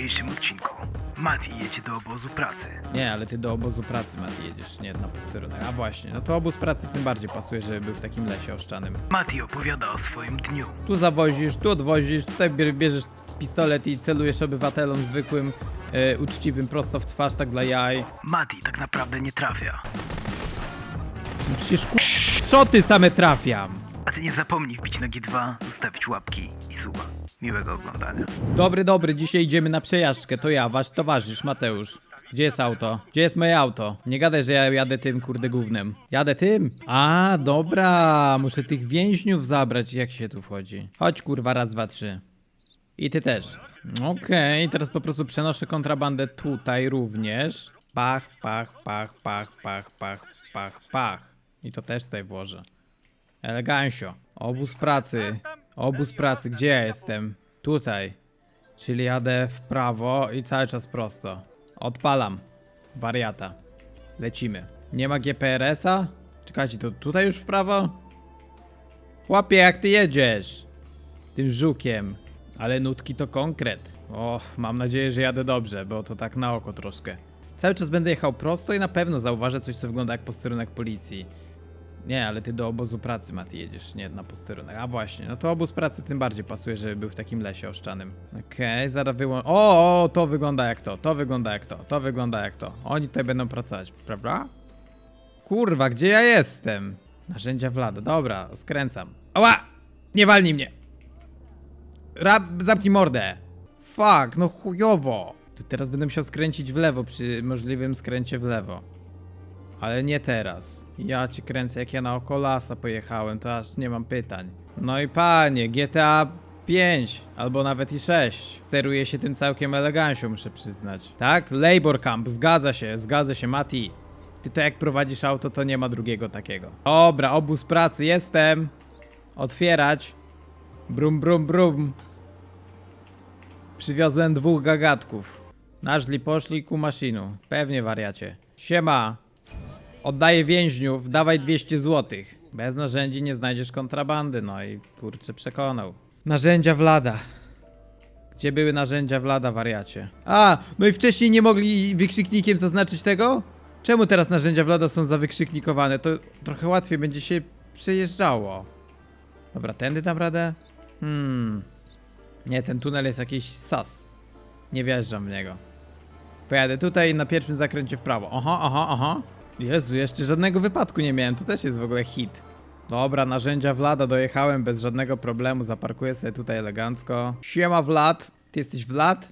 dzisiejszym odcinku Mati jedzie do obozu pracy. Nie, ale ty do obozu pracy, Mati, jedziesz, nie na posterunek. A właśnie, no to obóz pracy tym bardziej pasuje, żeby był w takim lesie oszczanym. Mati opowiada o swoim dniu. Tu zawozisz, tu odwozisz, tutaj bier- bierzesz pistolet i celujesz obywatelom zwykłym, e, uczciwym, prosto w twarz, tak dla jaj. Mati tak naprawdę nie trafia. No przecież ku... Szoty same trafiam! A ty nie zapomnij wbić na G2, zostawić łapki i suba. Miłego oglądania. Dobry, dobry, dzisiaj idziemy na przejażdżkę, to ja, wasz towarzysz, Mateusz. Gdzie jest auto? Gdzie jest moje auto? Nie gadaj, że ja jadę tym, kurde, gównem. Jadę tym? A, dobra, muszę tych więźniów zabrać, jak się tu wchodzi. Chodź, kurwa, raz, dwa, trzy. I ty też. Okej, teraz po prostu przenoszę kontrabandę tutaj również. Pach, pach, pach, pach, pach, pach, pach, pach. I to też tutaj włożę. Elegancio. Obóz pracy. Obóz pracy, gdzie ja jestem? Tutaj. Czyli jadę w prawo i cały czas prosto. Odpalam. Wariata. Lecimy. Nie ma GPRS-a? Czekajcie, to tutaj już w prawo? Chłopie, jak ty jedziesz? Tym żukiem. Ale nutki to konkret. Och, mam nadzieję, że jadę dobrze, bo to tak na oko troszkę. Cały czas będę jechał prosto i na pewno zauważę coś, co wygląda jak posterunek policji. Nie, ale ty do obozu pracy, Mati, jedziesz, nie na posterunek. A właśnie, no to obóz pracy tym bardziej pasuje, żeby był w takim lesie oszczanym. Okej, zaraz wyłączę. O, o, to wygląda jak to, to wygląda jak to, to wygląda jak to. Oni tutaj będą pracować, prawda? Kurwa, gdzie ja jestem? Narzędzia Vlada, dobra, skręcam. Ała! Nie walnij mnie! Rab, zamknij mordę! Fuck, no chujowo! To teraz będę musiał skręcić w lewo przy możliwym skręcie w lewo. Ale nie teraz. Ja ci kręcę, jak ja na okolasa pojechałem, to aż nie mam pytań. No i panie, GTA 5 albo nawet i 6. Steruje się tym całkiem elegancjo, muszę przyznać. Tak? Labor Camp, zgadza się, zgadza się, Mati. Ty to jak prowadzisz auto, to nie ma drugiego takiego. Dobra, obóz pracy, jestem. Otwierać. Brum, brum, brum. Przywiozłem dwóch gagatków. Naszli poszli ku maszynu. Pewnie wariacie. Siema. Oddaję więźniów, dawaj 200 zł. Bez narzędzi nie znajdziesz kontrabandy, no i kurczę przekonał. Narzędzia Vlada. Gdzie były narzędzia Vlada, wariacie? A, no i wcześniej nie mogli wykrzyknikiem zaznaczyć tego? Czemu teraz narzędzia Vlada są zawykrzyknikowane? To trochę łatwiej będzie się przejeżdżało. Dobra, tędy tam radę? Hmm. Nie, ten tunel jest jakiś sas. Nie wjeżdżam w niego. Pojadę tutaj na pierwszym zakręcie w prawo. Aha, aha, aha. Jezu, jeszcze żadnego wypadku nie miałem. Tu też jest w ogóle hit. Dobra, narzędzia Vlada dojechałem bez żadnego problemu. Zaparkuję sobie tutaj elegancko. Siema Vlad. Ty jesteś Vlad?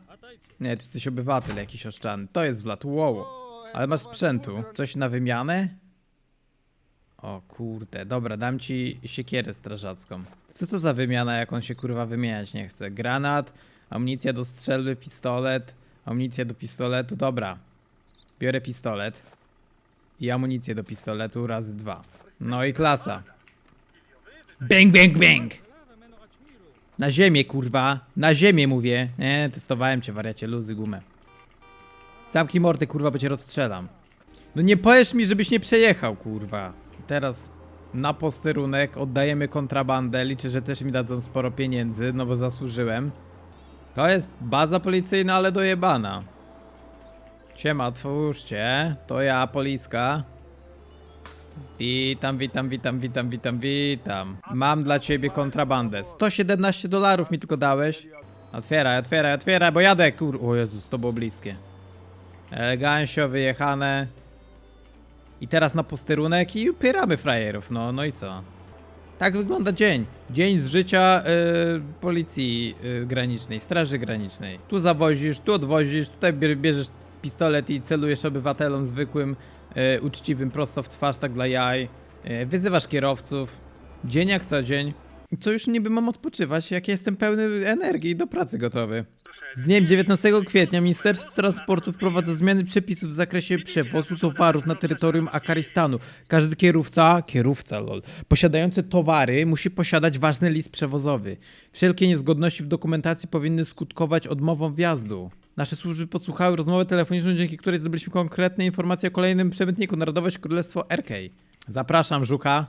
Nie, ty jesteś obywatel jakiś oszczany. To jest Vlad, wow. Ale masz sprzętu. Coś na wymianę? O kurde, dobra, dam ci siekierę strażacką. Co to za wymiana, jak on się kurwa wymieniać nie chce? Granat, amunicja do strzelby, pistolet, amunicja do pistoletu, dobra. Biorę pistolet i amunicję do pistoletu razy dwa. No i klasa. Bang, bang, bang! Na ziemię, kurwa, na ziemię mówię. Nie, testowałem cię, wariacie, luzy, gumę. Zamknij mordę, kurwa, bo cię rozstrzelam. No nie powiesz mi, żebyś nie przejechał, kurwa. Teraz na posterunek oddajemy kontrabandę. Liczę, że też mi dadzą sporo pieniędzy, no bo zasłużyłem. To jest baza policyjna, ale dojebana. Siema, otwórzcie. To ja, Poliska. Witam, witam, witam, witam, witam, witam. Mam dla ciebie kontrabandę. 117 dolarów mi tylko dałeś. Otwieraj, otwieraj, otwieraj, bo jadę, kur... O Jezus, to było bliskie. Elegancio, wyjechane. I teraz na posterunek i upieramy frajerów, no, no i co? Tak wygląda dzień. Dzień z życia y, policji y, granicznej, straży granicznej. Tu zawozisz, tu odwozisz, tutaj bier- bierzesz pistolet i celujesz obywatelom zwykłym, y, uczciwym, prosto w twarz, tak dla jaj. Y, wyzywasz kierowców. Dzień jak co dzień. Co już niby mam odpoczywać, jak jestem pełny energii i do pracy gotowy. Z dniem 19 kwietnia Ministerstwo Transportu wprowadza zmiany przepisów w zakresie przewozu towarów na terytorium Akaristanu. Każdy kierowca, kierowca lol, posiadający towary musi posiadać ważny list przewozowy. Wszelkie niezgodności w dokumentacji powinny skutkować odmową wjazdu. Nasze służby podsłuchały rozmowę telefoniczną, dzięki której zdobyliśmy konkretne informacje o kolejnym przemytniku Narodowość Królestwo RK. Zapraszam, Żuka.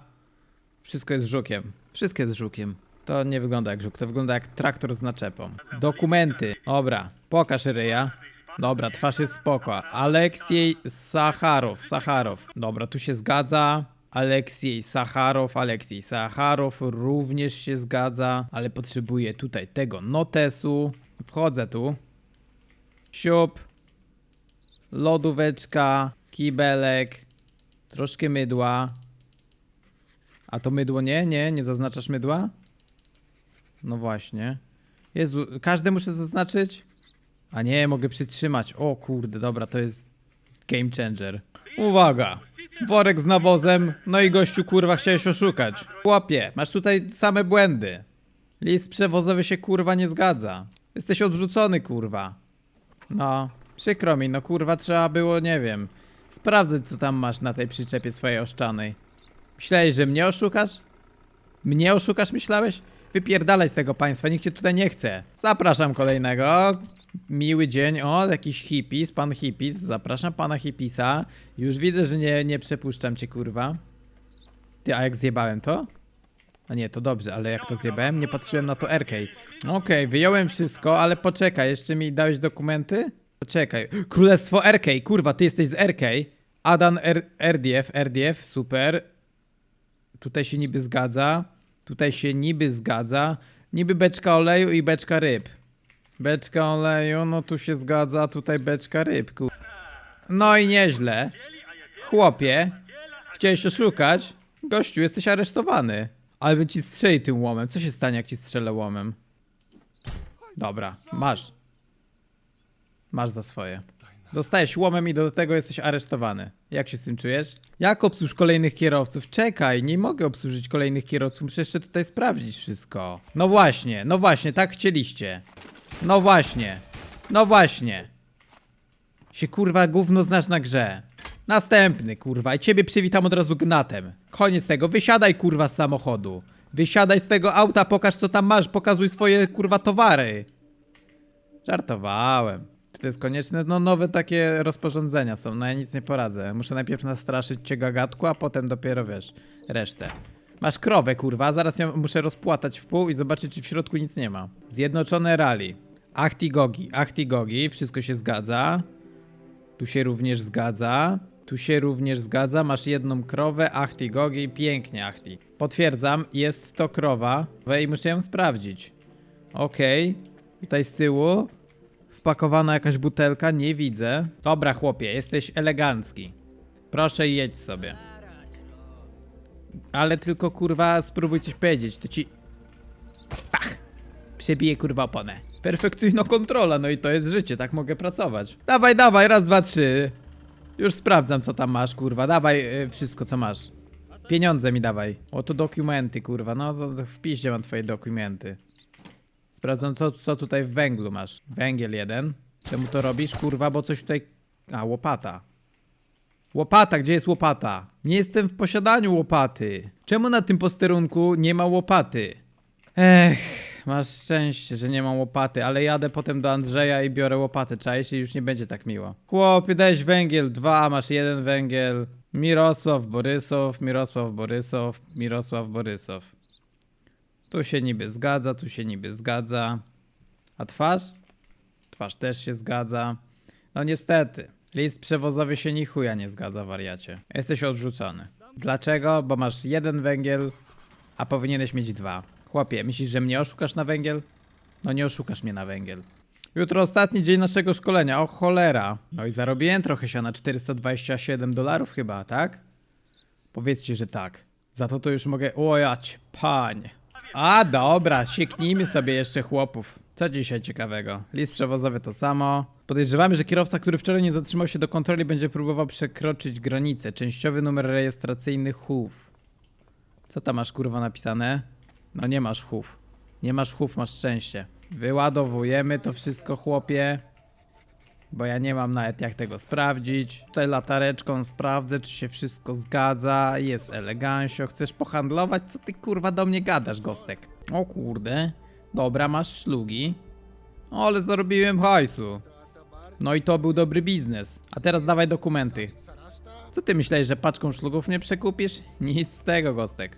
Wszystko jest żukiem. Wszystko jest żukiem. To nie wygląda jak żuk, to wygląda jak traktor z naczepą. Dokumenty. Dobra. Pokaż ryja. Dobra, twarz jest spoko. Aleksiej Sacharow, Sacharow. Dobra, tu się zgadza. Aleksiej Sacharow, Aleksiej Sacharow również się zgadza, ale potrzebuję tutaj tego notesu. Wchodzę tu. Siup. Lodóweczka, kibelek, troszkę mydła. A to mydło nie? Nie? Nie zaznaczasz mydła? No właśnie. Jezu, każdy muszę zaznaczyć? A nie, mogę przytrzymać. O kurde, dobra, to jest game changer. Uwaga! Worek z nawozem, no i gościu kurwa chciałeś oszukać. Chłopie, masz tutaj same błędy. List przewozowy się kurwa nie zgadza. Jesteś odrzucony kurwa. No, przykro mi, no kurwa trzeba było, nie wiem, sprawdzać co tam masz na tej przyczepie swojej oszczanej. Myślałeś, że mnie oszukasz? Mnie oszukasz, myślałeś? Wypierdalaj z tego państwa, nikt cię tutaj nie chce. Zapraszam kolejnego. Miły dzień, o, jakiś hippies, pan hippies. Zapraszam pana hippisa. Już widzę, że nie, nie przepuszczam cię, kurwa. Ty, a jak zjebałem to? A nie, to dobrze, ale jak to zjebałem? Nie patrzyłem na to RK. Okej, wyjąłem wszystko, ale poczekaj, jeszcze mi dałeś dokumenty? Poczekaj. Królestwo RK, kurwa, ty jesteś z RK. Adan R RDF, RDF, super. Tutaj się niby zgadza. Tutaj się niby zgadza. Niby beczka oleju i beczka ryb. Beczka oleju, no tu się zgadza, tutaj beczka ryb, kur... No i nieźle. Chłopie, chciałeś oszukać? Gościu, jesteś aresztowany. Ale by ci strzeli tym łomem. Co się stanie, jak ci strzelę łomem? Dobra, masz. Masz za swoje. Dostajesz łomem i do tego jesteś aresztowany. Jak się z tym czujesz? Jak obsłuż kolejnych kierowców? Czekaj, nie mogę obsłużyć kolejnych kierowców, muszę jeszcze tutaj sprawdzić wszystko. No właśnie, no właśnie, tak chcieliście. No właśnie, no właśnie. Się kurwa gówno znasz na grze. Następny kurwa i ciebie przywitam od razu gnatem. Koniec tego, wysiadaj kurwa z samochodu. Wysiadaj z tego auta, pokaż co tam masz, pokazuj swoje kurwa towary. Żartowałem. Czy to jest konieczne? No nowe takie rozporządzenia są, no ja nic nie poradzę. Muszę najpierw nastraszyć cię gagatku, a potem dopiero wiesz, resztę. Masz krowę, kurwa, zaraz ją muszę rozpłatać w pół i zobaczyć, czy w środku nic nie ma. Zjednoczone rally. Achti gogi, achti gogi, wszystko się zgadza. Tu się również zgadza. Tu się również zgadza. Masz jedną krowę, Achti Gogi, pięknie Achti. Potwierdzam, jest to krowa. I muszę ją sprawdzić. Okej. Tutaj z tyłu. Wpakowana jakaś butelka, nie widzę. Dobra chłopie, jesteś elegancki. Proszę jedź sobie. Ale tylko kurwa spróbuj coś powiedzieć, to ci... Pach! Przebiję kurwa oponę. Perfekcyjna kontrola, no i to jest życie, tak mogę pracować. Dawaj, dawaj, raz, dwa, trzy. Już sprawdzam co tam masz, kurwa. Dawaj y, wszystko co masz. Pieniądze mi dawaj. O tu dokumenty, kurwa. No to, to w piździe mam twoje dokumenty. Sprawdzam to, co tutaj w węglu masz. Węgiel jeden. Czemu to robisz, kurwa, bo coś tutaj... A, łopata. Łopata, gdzie jest łopata? Nie jestem w posiadaniu łopaty. Czemu na tym posterunku nie ma łopaty? Ech, masz szczęście, że nie mam łopaty, ale jadę potem do Andrzeja i biorę łopatę, czaisz? I już nie będzie tak miło. Chłopie, dałeś węgiel, dwa, masz jeden węgiel. Mirosław Borysow, Mirosław Borysow, Mirosław Borysow. Tu się niby zgadza, tu się niby zgadza. A twarz? Twarz też się zgadza. No niestety, list przewozowy się ni chuja nie zgadza, wariacie. Jesteś odrzucony. Dlaczego? Bo masz jeden węgiel, a powinieneś mieć dwa. Chłopie, myślisz, że mnie oszukasz na węgiel? No nie oszukasz mnie na węgiel. Jutro ostatni dzień naszego szkolenia, o cholera. No i zarobiłem trochę się na 427 dolarów chyba, tak? Powiedzcie, że tak. Za to to już mogę... Ojać, pań. A dobra, sieknijmy sobie jeszcze chłopów. Co dzisiaj ciekawego? List przewozowy to samo. Podejrzewamy, że kierowca, który wczoraj nie zatrzymał się do kontroli, będzie próbował przekroczyć granicę. Częściowy numer rejestracyjny HUF. Co tam masz kurwa napisane? No nie masz chów. Nie masz chów, masz szczęście. Wyładowujemy to wszystko, chłopie. Bo ja nie mam nawet jak tego sprawdzić. Tutaj latareczką sprawdzę, czy się wszystko zgadza. Jest elegancio. Chcesz pohandlować? Co ty kurwa do mnie gadasz, gostek? O kurde. Dobra, masz szlugi. O, ale zarobiłem hajsu. No i to był dobry biznes. A teraz dawaj dokumenty. Co ty myślałeś, że paczką szlugów mnie przekupisz? Nic z tego, gostek.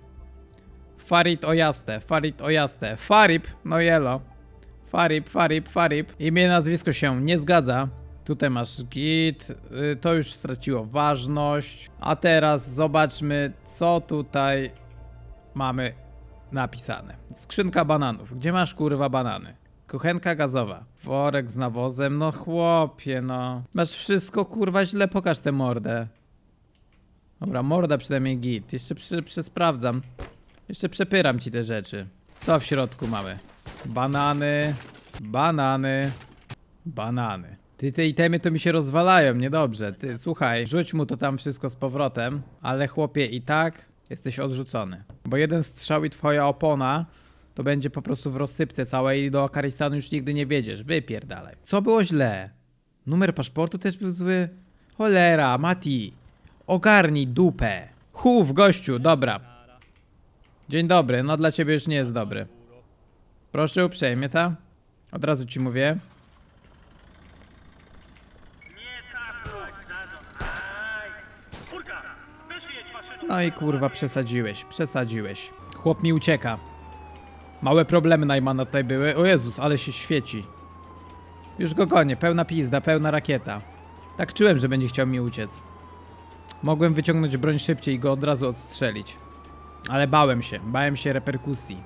Farid Ojaste, Farid Ojaste, Farib, no jelo. Farib, Farib, Farib. Imię, nazwisko się nie zgadza. Tutaj masz git, y, to już straciło ważność. A teraz zobaczmy, co tutaj mamy napisane. Skrzynka bananów. Gdzie masz kurwa banany? Kuchenka gazowa. Worek z nawozem. No chłopie, no. Masz wszystko kurwa źle, pokaż tę mordę. Dobra, morda przynajmniej git. Jeszcze przy. Jeszcze przepyram ci te rzeczy. Co w środku mamy? Banany, banany, banany. Ty, te itemy to mi się rozwalają, niedobrze. Ty, słuchaj, rzuć mu to tam wszystko z powrotem, ale chłopie i tak jesteś odrzucony. Bo jeden strzał i twoja opona to będzie po prostu w rozsypce całej i do Akaristanu już nigdy nie wiedziesz. Wypierdalaj. Co było źle? Numer paszportu też był zły? Cholera, Mati. Ogarnij dupę. Chów, gościu, dobra. Dzień dobry, no dla ciebie już nie jest dobry. Proszę uprzejmie, ta? Od razu ci mówię. No i kurwa, przesadziłeś, przesadziłeś. Chłop mi ucieka. Małe problemy Najmana tutaj były. O Jezus, ale się świeci. Już go gonię, pełna pizda, pełna rakieta. Tak czułem, że będzie chciał mi uciec. Mogłem wyciągnąć broń szybciej i go od razu odstrzelić. Ale bałem się, bałem się reperkusji.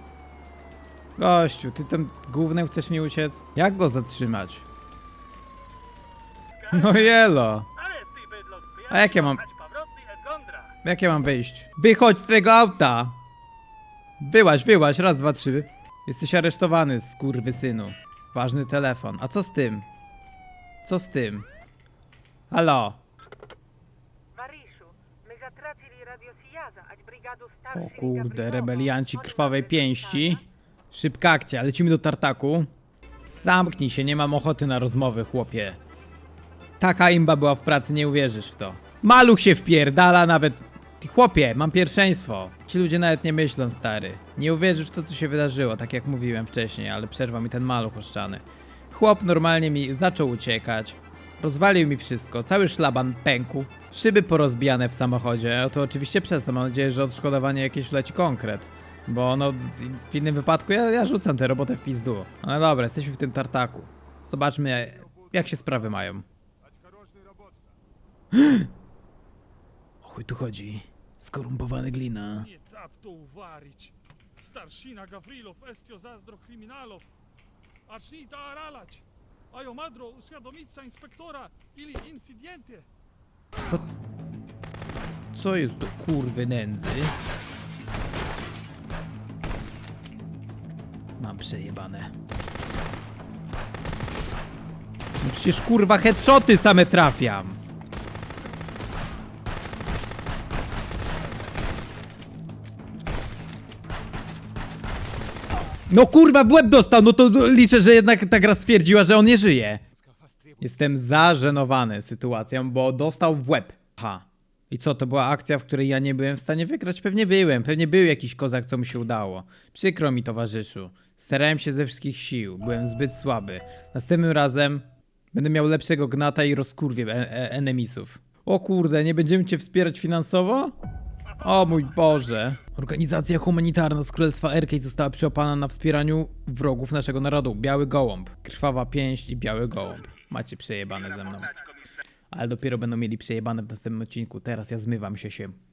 Gościu, ty tym głównym chcesz mi uciec? Jak go zatrzymać? No jelo. A jak ja mam- Powrotny Edgondra. Jak ja mam wyjść? Wychodź z tego auta! Wyłaź, wyłaź, raz, dwa, trzy. Jesteś aresztowany, synu. Ważny telefon. A co z tym? Co z tym? Halo? O kurde, rebelianci krwawej pięści. Szybka akcja, lecimy do tartaku. Zamknij się, nie mam ochoty na rozmowy, chłopie. Taka imba była w pracy, nie uwierzysz w to. Maluch się wpierdala nawet... Chłopie, mam pierwszeństwo. Ci ludzie nawet nie myślą, stary. Nie uwierzysz w to, co się wydarzyło, tak jak mówiłem wcześniej, ale przerwał mi ten maluch oszczany. Chłop normalnie mi zaczął uciekać. Rozwalił mi wszystko, cały szlaban pękł. Szyby porozbijane w samochodzie. To oczywiście przez to. Mam nadzieję, że odszkodowanie jakieś leci konkret. Bo no, w innym wypadku ja, ja rzucam tę robotę w pizdu. No dobra, jesteśmy w tym tartaku. Zobaczmy, jak się sprawy mają. O chuj tu chodzi? Skorumpowany glina. Nie tak to uwarić. Starszina Gawrilow, estio zazdro kryminalów. Aczni ta aralać. A jo madro uświadomica inspektora ili incydentie. Co... Co jest do kurwy nędzy? Mam przejebane. No przecież kurwa headshoty same trafiam. No kurwa w łeb dostał, no to liczę, że jednak ta gra stwierdziła, że on nie żyje. Jestem zażenowany sytuacją, bo dostał w łeb. Ha. I co, to była akcja, w której ja nie byłem w stanie wygrać? Pewnie byłem, pewnie był jakiś kozak, co mu się udało. Przykro mi, towarzyszu. Starałem się ze wszystkich sił, byłem zbyt słaby. Następnym razem będę miał lepszego gnata i rozkurwię e e enemisów. O kurde, nie będziemy cię wspierać finansowo? O mój Boże. Organizacja humanitarna z Królestwa Erkej została przyopana na wspieraniu wrogów naszego narodu. Biały Gołąb. Krwawa pięść i Biały Gołąb. Macie przejebane ze mną. Ale dopiero będą mieli przejebane w następnym odcinku. Teraz ja zmywam się się.